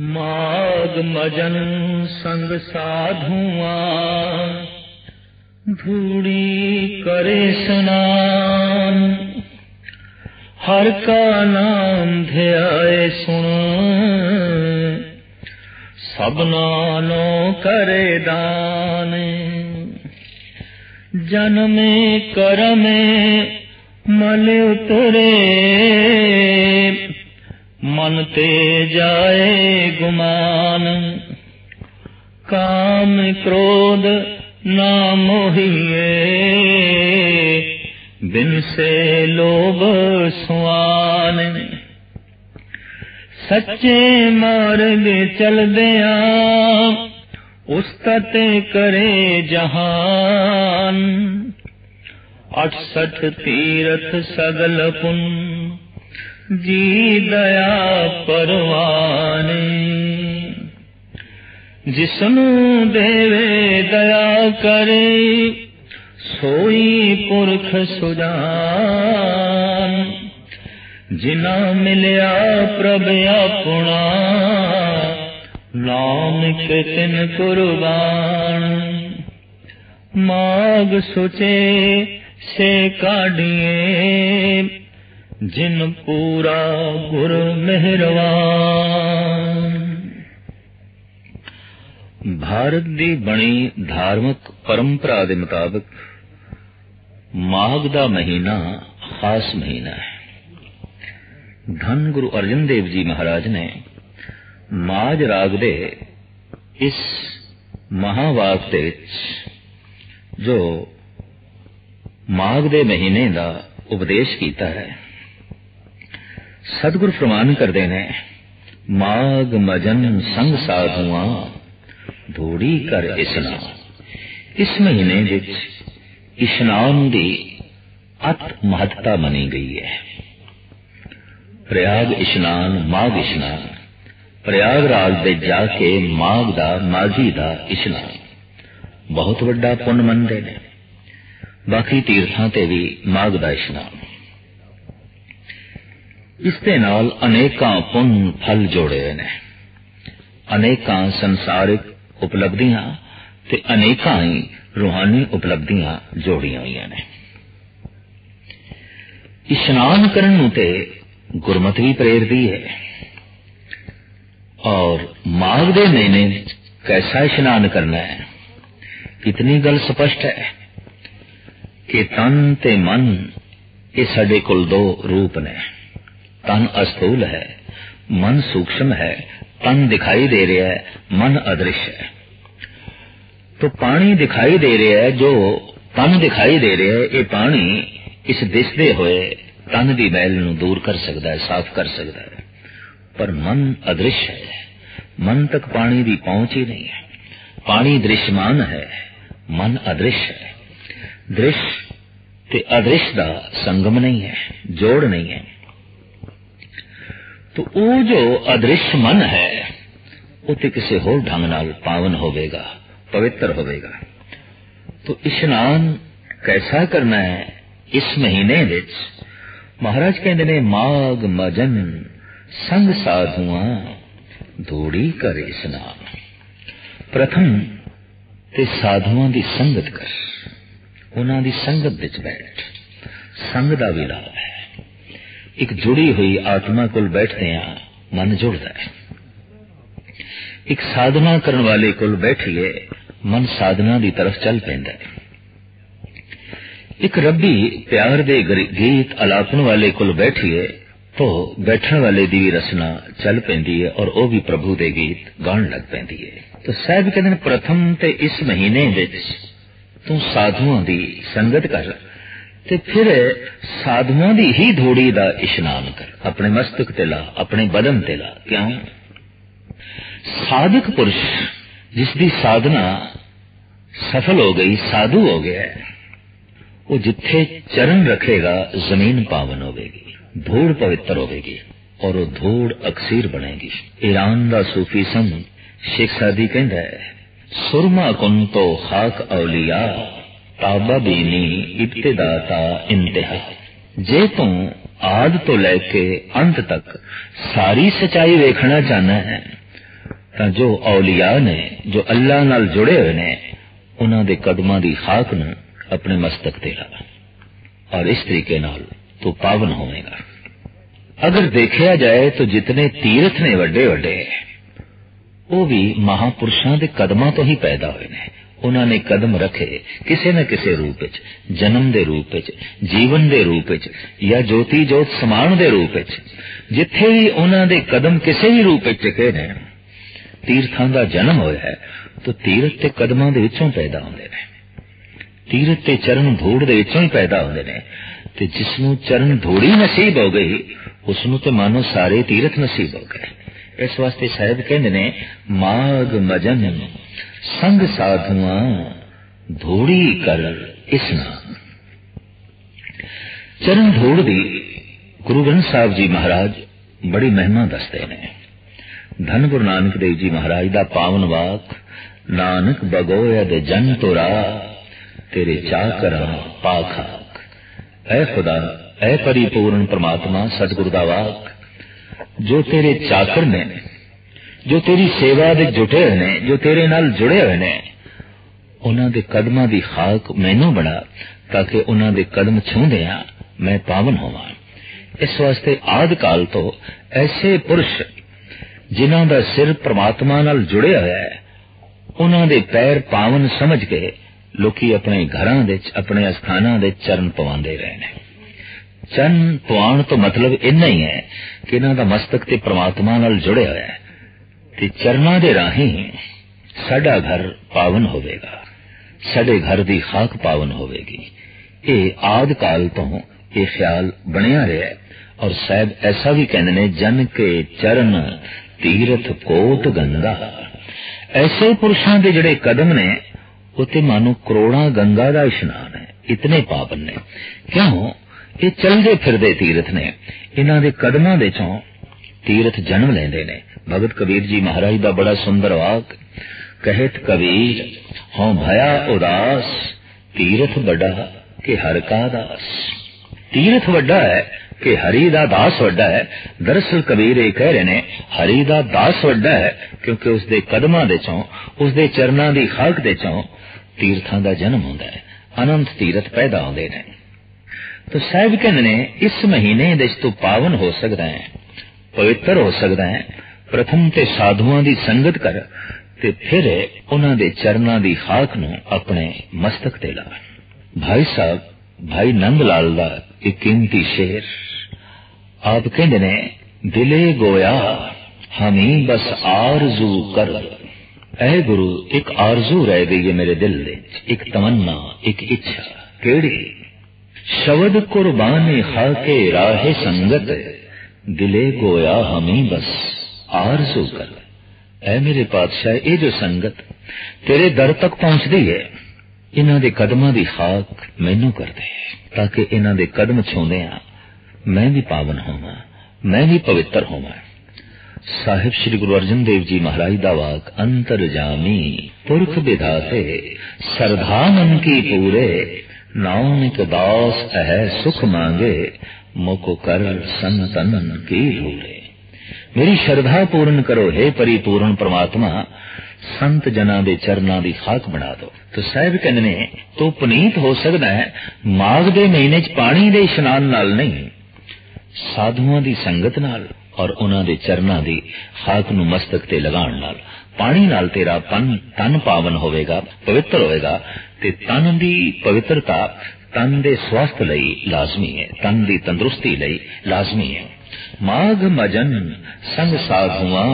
ਮਾਗ ਮਜਨ ਸੰਗ ਸਾਧੂਆਂ, ਧੂੜੀ ਕਰੇ ਸਨਾਨ। ਹਰ ਕਾ ਨਾਮ ਧਿਆਏ ਸੁਣ ਸਭਨਾ ਨੋ ਕਰੇ ਦਾਨ। ਜਨਮੇ ਕਰਮੇ ਮਲ ਉਤਰੇ ਮਨ ਤੇ ਜਾਏ ਗੁਮਾਨ। ਕਾਮ ਕ੍ਰੋਧ ਨਾ ਮੋਹੀਏ, ਬਿਨ ਸੇ ਲੋਭ ਸੁਆਨ। ਸੱਚੇ ਮਾਰਗ ਚਲਦਿਆਂ ਉਸਤਤ ਕਰੇ ਜਹਾਨ। 68 ਤੀਰਥ ਸਗਲ ਪੁੰਨ ਜੀ ਦਇਆ ਪਰਵਾਨੇ। ਜਿਸਨੂੰ ਦੇਵੇ ਦਇਆ ਕਰੇ, ਸੋਈ ਪੁਰਖ ਸੁਜਾਨ। ਜਿਨਾ ਮਿਲਿਆ ਪ੍ਰਭ ਆਪਣਾ, ਨਾਨਕ ਤਿਨ ਕੁਰਬਾਨ। ਮਾਗ ਸੁਚੇ, ਸੇ ਕਾਢੀਏ। ਜਿਨ ਪੂਰਾ ਗੁਰ ਮਿਹਰਵਾਨ। ਭਾਰਤ ਦੀ ਬਣੀ ਧਾਰਮਿਕ ਪਰੰਪਰਾ ਦੇ ਮੁਤਾਬਕ ਮਾਘ ਦਾ ਮਹੀਨਾ ਖਾਸ ਮਹੀਨਾ ਹੈ। ਧੰਨ ਗੁਰੂ ਅਰਜਨ ਦੇਵ ਜੀ ਮਹਾਰਾਜ ਨੇ ਮਾਝ ਰਾਗ ਦੇ ਇਸ ਮਹਾਵਾਕ ਦੇ ਵਿੱਚ ਜੋ ਮਾਘ ਦੇ ਮਹੀਨੇ ਦਾ ਉਪਦੇਸ਼ ਕੀਤਾ ਹੈ। ਸਤਿਗੁਰ ਫਰਮਾਨ ਕਰਦੇ ਨੇ। ਮਾਗ ਮਜਨ ਸੰਗ ਸਾਧੂਆਂ ਧੂੜੀ ਕਰ ਇਸਨਾ। ਇਸ ਮਹੀਨੇ ਵਿੱਚ ਇਸ਼ਨਾਨ ਦੀ ਅਤ ਮਹੱਤਤਾ ਮੰਨੀ ਗਈ ਹੈ। ਪ੍ਰਯਾਗ ਇਸ਼ਨਾਨ, ਮਾਗ ਇਸ਼ਨਾਨ। ਪ੍ਰਯਾਗ ਰਾਜ ਦੇ ਜਾ ਕੇ ਮਾਗ ਦਾ ਮਾਗੀ ਦਾ ਇਸ਼ਨਾਨ। ਬਹੁਤ ਵੱਡਾ ਪੁੰਨ ਮੰਨਦੇ ਨੇ। ਬਾਕੀ ਤੀਰਥਾਂ ਤੇ ਵੀ ਮਾਗ ਦਾ ਇਸ਼ਨਾਨ। ਇਸ ਦੇ ਨਾਲ ਅਨੇਕਾਂ ਪੁੰਨ ਫਲ ਜੋੜੇ ਹੋਏ ਨੇ। ਅਨੇਕਾਂ ਸੰਸਾਰਿਕ ਉਪਲਬਧੀਆਂ ਤੇ ਅਨੇਕਾਂ ਹੀ ਰੂਹਾਨੀ ਉਪਲਬਧੀਆਂ ਜੋੜੀਆਂ ਹੋਈਆਂ ਨੇ। ਇਸ਼ਨਾਨ ਕਰਨ ਨੂੰ ਤੇ ਗੁਰਮਤਿ ਵੀ ਪ੍ਰੇਰਦੀ ਹੈ। ਔਰ ਮਾਘ ਦੇ ਮਹੀਨੇ ਵਿੱਚ ਕੈਸਾ ਇਸ਼ਨਾਨ ਕਰਨਾ ਹੈ? ਕਿਤਨੀ ਗੱਲ ਸਪਸ਼ਟ ਹੈ। ਕਿ ਤਨ ਤੇ ਮਨ, ਇਹ ਸਾਡੇ ਕੋਲ ਦੋ ਰੂਪ ਨੇ। ਤਨ ਅਸਥੂਲ ਹੈ, ਮਨ ਸੂਖਸ਼ਮ ਹੈ, ਤਨ ਦਿਖਾਈ ਦੇ ਰਿਹਾ ਹੈ, ਮਨ ਅਦ੍ਰਿਸ਼ ਹੈ। तो ਪਾਣੀ ਦਿਖਾਈ ਦੇ ਰਿਹਾ ਹੈ, ਜੋ ਤਨ ਦਿਖਾਈ ਦੇ ਰਿਹਾ ਹੈ, ਇਹ ਪਾਣੀ ਇਸ ਦਿਸਦੇ ਹੋਏ ਤਨ ਦੀ ਮੈਲ ਨੂੰ ਦੂਰ ਕਰ ਸਕਦਾ ਹੈ, ਸਾਫ਼ ਕਰ ਸਕਦਾ ਹੈ। ਪਰ ਮਨ ਅਦ੍ਰਿਸ਼ ਹੈ, ਮਨ ਤੱਕ ਪਾਣੀ ਦੀ ਪਹੁੰਚ ਹੀ ਨਹੀਂ ਹੈ। ਪਾਣੀ ਦ੍ਰਿਸ਼ਮਾਨ ਹੈ, ਮਨ ਅਦ੍ਰਿਸ਼ ਹੈ। ਦ੍ਰਿਸ਼ ਤੇ ਅਦ੍ਰਿਸ਼ ਦਾ ਸੰਗਮ ਨਹੀਂ ਹੈ, ਜੋੜ ਨਹੀਂ ਹੈ। तो ਉਹ ਜੋ ਅਦ੍ਰਿਸ਼ ਮਨ ਹੈ ਉਹ ਤੇ ਕਿਸੇ ਹੋਰ ਢੰਗ ਨਾਲ ਪਾਵਨ ਹੋਵੇਗਾ ਪਵਿੱਤਰ ਹੋਵੇਗਾ तो ਇਸ਼ਨਾਨ ਕੈਸਾ ਕਰਨਾ ਹੈ ਇਸ ਮਹੀਨੇ ਵਿੱਚ ਮਹਾਰਾਜ ਕਹਿੰਦੇ ਨੇ ਮਾਗ ਮਜਨ ਸੰਗ ਸਾਧੂਆਂ ਧੂੜੀ ਕਰ ਇਸ਼ਨਾਨ ਪ੍ਰਥਮ ਤੇ ਸਾਧੂਆਂ ਦੀ ਸੰਗਤ ਕਰ ਉਹਨਾਂ ਦੀ ਸੰਗਤ ਵਿੱਚ ਬੈਠ ਸੰਗ ਦਾ ਵੀ ਲਾਭ ਹੈ ਇੱਕ ਜੁੜੀ ਹੋਈ ਆਤਮਾ ਕੋਲ ਬੈਠਦੇ ਆ ਮਨ ਜੁੜਦਾ ਹੈ ਇੱਕ ਸਾਧਨਾ ਕਰਨ ਵਾਲੇ ਕੋਲ ਬੈਠੀਏ ਮਨ ਸਾਧਨਾ ਦੀ ਤਰਫ ਚੱਲ ਪੈਂਦਾ ਹੈ ਇੱਕ ਰੱਬੀ ਪਿਆਰ ਦੇ ਗੀਤ ਅਲਾਪਨ ਵਾਲੇ ਕੋਲ ਬੈਠੀਏ ਤੋ ਬੈਠਣ ਵਾਲੇ ਦੀ ਵੀ ਰਸਨਾ ਚੱਲ ਪੈਂਦੀ ਹੈ ਔਰ ਉਹ ਵੀ ਪ੍ਰਭੂ ਦੇ ਗੀਤ ਗਾਉਣ ਲੱਗ ਪੈਂਦੀ ਹੈ ਤੋ ਸਾਹਿਬ ਕਹਿੰਦੇ ਨੇ ਪ੍ਰਥਮ ਤੇ ਇਸ ਮਹੀਨੇ ਵਿੱਚ ਤੂੰ ਸਾਧੂਆਂ ਦੀ ਸੰਗਤ ਕਰ ਤੇ ਫਿਰ ਸਾਧੂਆਂ ਦੀ ਹੀ ਧੋੜੀ ਦਾ ਇਸ਼ਨਾਨ ਕਰ, ਆਪਣੇ ਮਸਤਕ ਤੇ ਲਾ, ਆਪਣੇ ਬਦਨ ਤੇ ਲਾ, ਕਿਉਂ? ਸਾਧਕ ਪੁਰਸ਼, ਜਿਸ ਦੀ ਸਾਧਨਾ ਸਫਲ ਹੋ ਗਈ, ਸਾਧੂ ਹੋ ਗਿਆ ਉਹ ਜਿੱਥੇ ਚਰਨ ਰੱਖੇਗਾ, ਜ਼ਮੀਨ ਪਾਵਨ ਹੋਵੇਗੀ, ਧੂੜ ਪਵਿੱਤਰ ਹੋਵੇਗੀ ਔਰ ਉਹ ਧੂੜ ਅਕਸੀਰ ਬਣੇਗੀ। ਈਰਾਨ ਦਾ ਸੂਫੀ ਸੰਤ ਸ਼ੇਖ ਸਾਦੀ ਕਹਿੰਦਾ ਹੈ, ਸੁਰਮਾ ਕੁੰਤੋ ਖਾਕ ਔਲੀਆ। ਤਾਬਾ ਬੀਨੀ ਇਬਤਦਾਤਾ ਇੰਤਹਾ। ਜੇ ਤੂੰ ਆਦ ਤੋਂ ਲੈ ਕੇ ਅੰਤ ਤੱਕ ਸਾਰੀ ਸਚਾਈ ਵੇਖਣਾ ਚਾਹਨਾ ਹੈ, ਤਾਂ ਜੋ ਔਲੀਆ ਨੇ, ਜੋ ਅੱਲਾ ਨਾਲ ਜੁੜੇ ਹੋਏ ਨੇ, ਉਹਨਾਂ ਦੇ ਕਦਮਾਂ ਦੀ ਖਾਕ ਨੂੰ ਆਪਣੇ ਮਸਤਕ ਤੇ ਲਾ। ਔਰ ਇਸ ਤਰੀਕੇ ਨਾਲ ਤੂੰ ਪਾਵਨ ਹੋਵੇਗਾ। ਅਗਰ ਦੇਖਿਆ ਜਾਏ ਤਾਂ ਜਿਤਨੇ ਤੀਰਥ ਨੇ ਵੱਡੇ ਵੱਡੇ ਉਹ ਵੀ ਮਹਾਪੁਰਸ਼ਾਂ ਦੇ ਕਦਮਾਂ ਤੋਂ ਹੀ ਪੈਦਾ ਹੋਏ ਨੇ। ਉਹਨਾਂ ਨੇ ਕਦਮ ਰੱਖੇ ਕਿਸੇ ਨਾ ਕਿਸੇ ਰੂਪ ਵਿੱਚ, ਜਨਮ ਦੇ ਰੂਪ ਵਿੱਚ, ਜੀਵਨ ਦੇ ਰੂਪ ਵਿੱਚ ਜਾਂ ਜੋਤੀ ਜੋਤ ਸਮਾਨ ਦੇ ਰੂਪ ਵਿੱਚ। ਜਿੱਥੇ ਵੀ ਉਹਨਾਂ ਦੇ ਕਦਮ ਕਿਸੇ ਵੀ ਰੂਪ ਵਿੱਚ ਟਿਕੇ ਨੇ, ਤੀਰਥਾਂ ਦਾ ਜਨਮ ਹੋਇਆ ਹੈ, ਤਾਂ ਤੀਰਥ ਤੇ ਕਦਮਾਂ ਦੇ ਵਿੱਚੋਂ ਪੈਦਾ ਹੁੰਦੇ ਨੇ। ਤੀਰਥ ਤੇ ਚਰਨ ਧੂੜ ਦੇ ਵਿੱਚੋਂ ਹੀ ਪੈਦਾ ਹੁੰਦੇ ਨੇ। ਤੇ ਜਿਸ ਨੂੰ ਚਰਨ ਧੂੜੀ ਨਸੀਬ ਹੋ ਗਈ ਉਸ ਨੂੰ ਤੇ ਮਾਨੋ ਸਾਰੇ ਤੀਰਥ ਨਸੀਬ ਹੋ ਗਏ। ਇਸ ਵਾਸਤੇ ਸ਼ਾਇਦ ਕਹਿੰਦੇ ਨੇ, ਮਾਗ ਮਜਨ, ਸੰਗ ਸਾਧੂਆਂ ਧੂੜੀ ਕਰ ਇਸਨਾ ਚਰਨ ਧੂੜ ਦੀ ਗੁਰੂ ਗ੍ਰੰਥ ਸਾਹਿਬ ਜੀ ਮਹਾਰਾਜ ਬੜੀ ਮਹਿਮਾ ਦੱਸਦੇ ਨੇ। ਧੰਨ ਗੁਰੂ ਨਾਨਕ ਦੇਵ ਜੀ ਮਹਾਰਾਜ ਦਾ ਪਾਵਨ ਵਾਕ, ਨਾਨਕ ਬਗੋਇਆ ਦੇ ਜਨ ਤੋਰਾ, ਤੇਰੇ ਚਾਕਰਾਂ ਪਾਖਾਕ ਐ ਖੁਦਾ, ਐ ਪਰਿਪੂਰਨ ਪ੍ਰਮਾਤਮਾ ਸਤਿਗੁਰੂ ਦਾ ਵਾਕ ਜੋ ਤੇਰੇ ਚਾਕਰ ਨੇ, ਜੋ ਤੇਰੀ ਸੇਵਾ ਦੇ ਜੁਟੇ ਹੋਏ ਨੇ, ਜੋ ਤੇਰੇ ਨਾਲ ਜੁੜੇ ਹੋਏ ਨੇ, ਉਹਨਾਂ ਦੇ ਕਦਮਾਂ ਦੀ ਖਾਕ ਮੈਨੂੰ ਬਣਾ, ਤਾਂ ਕਿ ਉਹਨਾਂ ਦੇ ਕਦਮ ਛੂੰਦੇ ਆ ਮੈਂ ਪਾਵਨ ਹੋਵਾਂ। ਇਸ ਵਾਸਤੇ ਆਦ ਕਾਲ ਤੋਂ ਐਸੇ ਪੁਰਸ਼, ਜਿਨ੍ਹਾਂ ਦਾ ਸਿਰ ਪ੍ਰਮਾਤਮਾ ਨਾਲ ਜੁੜਿਆ ਹੋਇਆ ਹੈ, ਉਹਨਾਂ ਦੇ ਪੈਰ ਪਾਵਨ ਸਮਝ ਕੇ ਲੋਕੀ ਆਪਣੇ ਘਰਾਂ ਦੇ ਆਪਣੇ ਅਸਥਾਨਾਂ ਦੇ ਚਰਨ ਪਵਾਉਂਦੇ ਰਹੇ ਨੇ। ਚਰਨ ਪਵਾਉਣ ਤੋਂ ਮਤਲਬ ਇੰਨਾ ਹੀ ਹੈ ਕਿ ਇਹਨਾਂ ਦਾ ਮਸਤਕ ਤੇ ਪ੍ਰਮਾਤਮਾ ਨਾਲ ਜੁੜਿਆ ਹੋਇਆ ਹੈ ਤੇ ਚਰਨਾਂ ਦੇ ਰਾਹੀਂ ਸਾਡਾ ਘਰ ਪਾਵਨ ਹੋਵੇਗਾ, ਸਾਡੇ ਘਰ ਦੀ ਖਾਕ ਪਾਵਨ ਹੋਵੇਗੀ। ਇਹ ਆਦ ਕਾਲ ਤੋਂ ਇਹ ਖਿਆਲ ਬਣਿਆ ਰਿਹਾ ਹੈ ਔਰ ਸਾਹਿਬ ਐਸਾ ਵੀ ਕਹਿੰਦੇ ਨੇ, ਜਨ ਕੇ ਚਰਨ ਤੀਰਥ ਕੋਟ ਗੰਗਾ। ਐਸੇ ਪੁਰਸ਼ਾਂ ਦੇ ਜਿਹੜੇ ਕਦਮ ਨੇ ਉਤੇ ਮਾਨੋ ਕਰੋੜਾਂ ਗੰਗਾ ਦਾ ਇਸ਼ਨਾਨ ਹੈ, ਇਤਨੇ ਪਾਵਨ ਨੇ। ਕਿਉਂ? ਇਹ ਚਲਦੇ ਫਿਰਦੇ ਤੀਰਥ ਨੇ। ਇਹਨਾਂ ਦੇ ਕਦਮਾਂ ਦੇ ਚੋਂ ਤੀਰਥ ਜਨਮ ਲੈਂਦੇ ਨੇ। ਭਗਤ ਕਬੀਰ ਜੀ ਮਹਾਰਾਜ ਦਾ ਬੜਾ ਸੁੰਦਰ ਵਾਕ, ਕਹਿਤ ਕਬੀਰ, ਹਉ ਭਇਆ ਉਦਾਸ, ਤੀਰਥ ਵੱਡਾ ਕਿ ਹਰ ਕਾ ਦਾਸ। ਤੀਰਥ ਵੱਡਾ ਹੈ ਕਿ ਹਰੀ ਦਾ ਦਾਸ ਵੱਡਾ ਹੈ। ਦਰਅਸਲ ਕਬੀਰ ਇਹ ਕਹਿ ਰਹੇ ਨੇ, ਹਰੀ ਦਾ ਦਾਸ ਵੱਡਾ ਹੈ ਕਿਉਂਕਿ ਉਸ ਦੇ ਕਦਮਾਂ ਦੇ ਚੋਂ, ਉਸ ਦੇ ਚਰਨਾਂ ਦੀ ਖਾਕ ਦੇ ਚੋਂ ਤੀਰਥਾਂ ਦਾ ਜਨਮ ਹੁੰਦਾ ਹੈ। ਅਨੰਤ ਤੀਰਥ ਪੈਦਾ ਹੁੰਦੇ ਨੇ। ਤਾਂ ਸਾਹਿਬ ਕਹਿੰਦੇ ਨੇ ਇਸ ਮਹੀਨੇ ਦੇ ਤੂੰ ਪਾਵਨ ਹੋ ਸਕਦਾ ਹੈ ਪਵਿੱਤਰ ਹੋ ਸਕਦਾ ਹੈ ਪ੍ਰਥਮ ਤੇ ਸਾਧੂਆਂ ਦੀ ਸੰਗਤ ਕਰ ਤੇ ਫਿਰ ਉਹਨਾਂ ਦੇ ਚਰਨਾਂ ਦੀ ਖਾਕ ਨੂੰ ਆਪਣੇ ਮਸਤਕ ਤੇ ਲਾ ਭਾਈ ਸਾਹਿਬ ਭਾਈ ਨੰਦ ਲਾਲ ਦਾ ਇੱਕ ਕੀਮਤੀ ਸ਼ੇਰ ਆਪ ਕਹਿੰਦੇ ਨੇ ਦਿਲੇ ਗੋਇਆ ਹਮੀ ਬਸ ਆਰਜ਼ੂ ਕਰ ਐ ਗੁਰੂ ਇੱਕ ਆਰਜ਼ੂ ਰਹਿ ਗਈ ਹੈ ਮੇਰੇ ਦਿਲ ਦੇ ਇੱਕ ਤਮੰਨਾ ਇੱਕ ਇੱਛਾ ਕਿਹੜੀ ਸ਼ਬਦ ਕੁਰਬਾਨੀ ਖਾਕੇ ਰਾਹੇ ਸੰਗਤ ਦਿਲੇ ਗੋਇਆ ਹਮੀ ਬਸ ਆਰਜ਼ੂ ਕਰ ਐ ਮੇਰੇ ਪਾਤਸ਼ਾਹ ਇਹ ਜੋ ਸੰਗਤ ਤੇਰੇ ਦਰ ਤੱਕ ਪਹੁੰਚਦੀ ਹੈ ਇਹਨਾਂ ਦੇ ਕਦਮਾਂ ਦੀ ਖਾਕ ਮੈਨੂੰ ਕਰ ਦੇ ਤਾਂ ਕਿ ਇਹਨਾਂ ਦੇ ਕਦਮ ਛੂੰਦੇ ਆ ਮੈਂ ਵੀ ਪਾਵਨ ਹੋਵਾਂ ਮੈਂ ਵੀ ਪਵਿੱਤਰ ਹੋਵਾਂ ਸਾਹਿਬ ਸ੍ਰੀ ਗੁਰੂ ਅਰਜਨ ਦੇਵ ਜੀ ਮਹਾਰਾਜ ਦਾ ਵਾਕ ਅੰਤਰ ਜਾਮੀ ਪੁਰਖ ਵਿਧਾਤੇ ਸਰਧਾ ਮਨ ਕੀ ਪੂਰੇ ਨਾਨਕ ਦਾਸ ਹੈ ਸੁਖ ਮੰਗੇ ਮੋਕੋ ਕਰ ਸੰਤਨ ਕੀ ਮੇਰੀ ਸ਼ਰਧਾ ਪੂਰਨ ਕਰੋ हे ਪਰਿਪੂਰਨ ਪ੍ਰਮਾਤਮਾ ਸੰਤ ਜਨਾਂ ਦੇ ਚਰਨਾਂ ਦੀ ਖਾਕ ਬਣਾ ਦਿਓ ਤੋ ਸਾਹਿਬ ਕਹਿੰਦੇ ਨੇ ਤੋ ਪਨੀਤ ਹੋ ਸਕਦਾ ਹੈ ਮਾਘ ਦੇ ਮਹੀਨੇ 'ਚ ਪਾਣੀ ਦੇ ਇਸ਼ਨਾਨ ਨਾਲ ਨਹੀਂ ਸਾਧੂਆਂ ਦੀ ਸੰਗਤ ਨਾਲ ਔਰ ਉਹਨਾਂ ਦੇ ਚਰਨਾਂ ਦੀ ਖਾਕ ਨੂੰ ਮਸਤਕ ਤੇ ਲਗਾਉਣ ਨਾਲ ਪਾਣੀ ਨਾਲ ਤੇਰਾ ਤਨ ਤਨ ਪਾਵਨ ਹੋਵੇਗਾ ਪਵਿੱਤਰ ਹੋਵੇਗਾ ਤੇ ਤਨ ਦੀ ਪਵਿੱਤਰਤਾ ਤਨ ਦੇ ਸਵਾਸਥ ਲਈ ਲਾਜ਼ਮੀ ਹੈ, ਤਨ ਦੀ ਤੰਦਰੁਸਤੀ ਲਈ ਲਾਜ਼ਮੀ ਹੈ। ਮਾਘ ਮਜਨ ਸੰਗ ਸਾਧੂਆਂ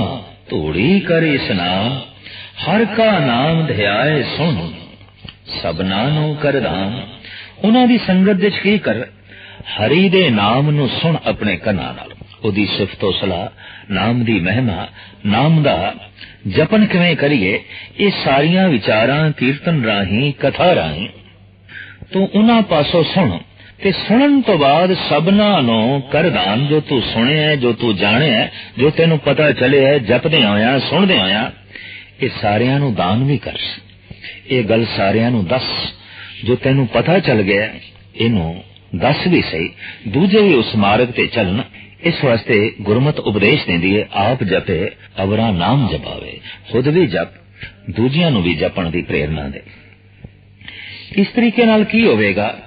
ਧੂੜੀ ਕਰ ਇਸਨਾਨ ਹਰ ਕਾ ਨਾਮ ਧਿਆਏ ਸੁਣ ਸਭਨਾ ਨੂੰ ਕਰਦਾਨ ਉਹਨਾਂ ਦੀ ਸੰਗਤ ਵਿੱਚ ਕੀ ਕਰ, ਹਰੀ ਦੇ ਨਾਮ ਨੂੰ ਸੁਣ ਆਪਣੇ ਕੰਨਾਂ ਨਾਲ। ਉਹਦੀ ਸਿਫਤੋ ਸਲਾਹ, ਨਾਮ ਦੀ ਮਹਿਮਾ, ਨਾਮ ਦਾ ਜਪਨ ਕਿਵੇਂ ਕਰੀਏ, ਇਹ ਸਾਰੀਆਂ ਵਿਚਾਰਾਂ ਕੀਰਤਨ ਰਾਹੀਂ, ਕਥਾ ਰਾਹੀਂ। ਤੂੰ ਉਹਨਾਂ ਪਾਸੋਂ ਸੁਣ ਤੇ ਸੁਣਨ ਤੋਂ ਬਾਅਦ ਸਭਨਾ ਨੂੰ ਕਰਦਾਨ ਜੋ ਤੂੰ ਸੁਣਿਆ, ਜੋ ਤੂੰ ਜਾਣਿਆ, ਜੋ ਤੈਨੂੰ ਪਤਾ ਚੱਲਿਆ ਜਪਦੇ ਆਇਆ ਸੁਣਦੇ ਆਇਆ ਇਹ ਸਾਰਿਆਂ ਨੂੰ ਦਾਨ ਵੀ ਕਰ। ਇਹ ਗੱਲ ਸਾਰਿਆਂ ਨੂੰ ਦੱਸ। ਜੋ ਤੈਨੂੰ ਪਤਾ ਚੱਲ ਗਿਆ, ਇਹਨੂੰ ਦੱਸ ਵੀ ਸਹੀ। ਦੂਜੇ ਵੀ ਉਸ ਮਾਰਗ ਤੇ ਚੱਲਣ। ਇਸ ਵਾਸਤੇ ਗੁਰਮਤ ਉਪਦੇਸ਼ ਦਿੰਦੀ ਹੈ, ਆਪ ਜਪੇ, ਅਵਰਾ ਨਾਮ ਜਪਾਵੇ। ਖੁਦ ਵੀ ਜਪ, ਦੂਜਿਆਂ ਨੂੰ ਵੀ ਜਪਣ ਦੀ ਪ੍ਰੇਰਣਾ ਦੇ। ਇਸ ਤਰੀਕੇ ਨਾਲ ਕੀ ਹੋਵੇਗਾ?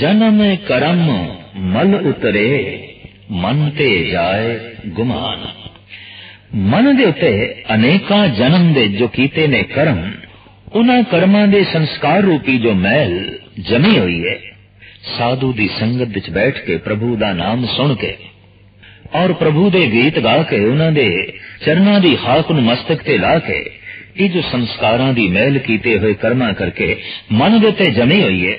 ਜਨਮ ਕਰਮ ਮਲ ਉਤਰੇ, ਮਨ ਤੇ ਜਾਏ ਗੁਮਾਨ। ਮਨ ਦੇ ਉੱਤੇ ਅਨੇਕਾਂ ਜਨਮ ਦੇ ਜੋ ਕੀਤੇ ਨੇ ਕਰਮ, ਉਹਨਾਂ ਕਰਮਾਂ ਦੇ ਸੰਸਕਾਰ ਰੂਪੀ ਜੋ ਮੈਲ ਜਮੀ ਹੋਈ ਹੈ, ਸਾਧੂ ਦੀ ਸੰਗਤ ਵਿੱਚ ਬੈਠ ਕੇ ਪ੍ਰਭੂ ਦਾ ਨਾਮ ਸੁਣ ਕੇ ਔਰ ਪ੍ਰਭੂ ਦੇ ਗੀਤ ਗਾ ਕੇ ਉਹਨਾਂ ਦੇ ਚਰਨਾਂ ਦੀ ਹਾਕ ਨੂੰ ਮਸਤਕ ਤੇ ਲਾ ਕੇ ਇਹ ਜੋ ਸੰਸਕਾਰਾਂ ਦੀ ਮਹਿਲ ਕੀਤੇ ਹੋਏ ਕਰਮਾਂ ਕਰਕੇ ਮਨ ਦੇ ਤੇ ਜਮੀ ਹੋਈ ਹੈ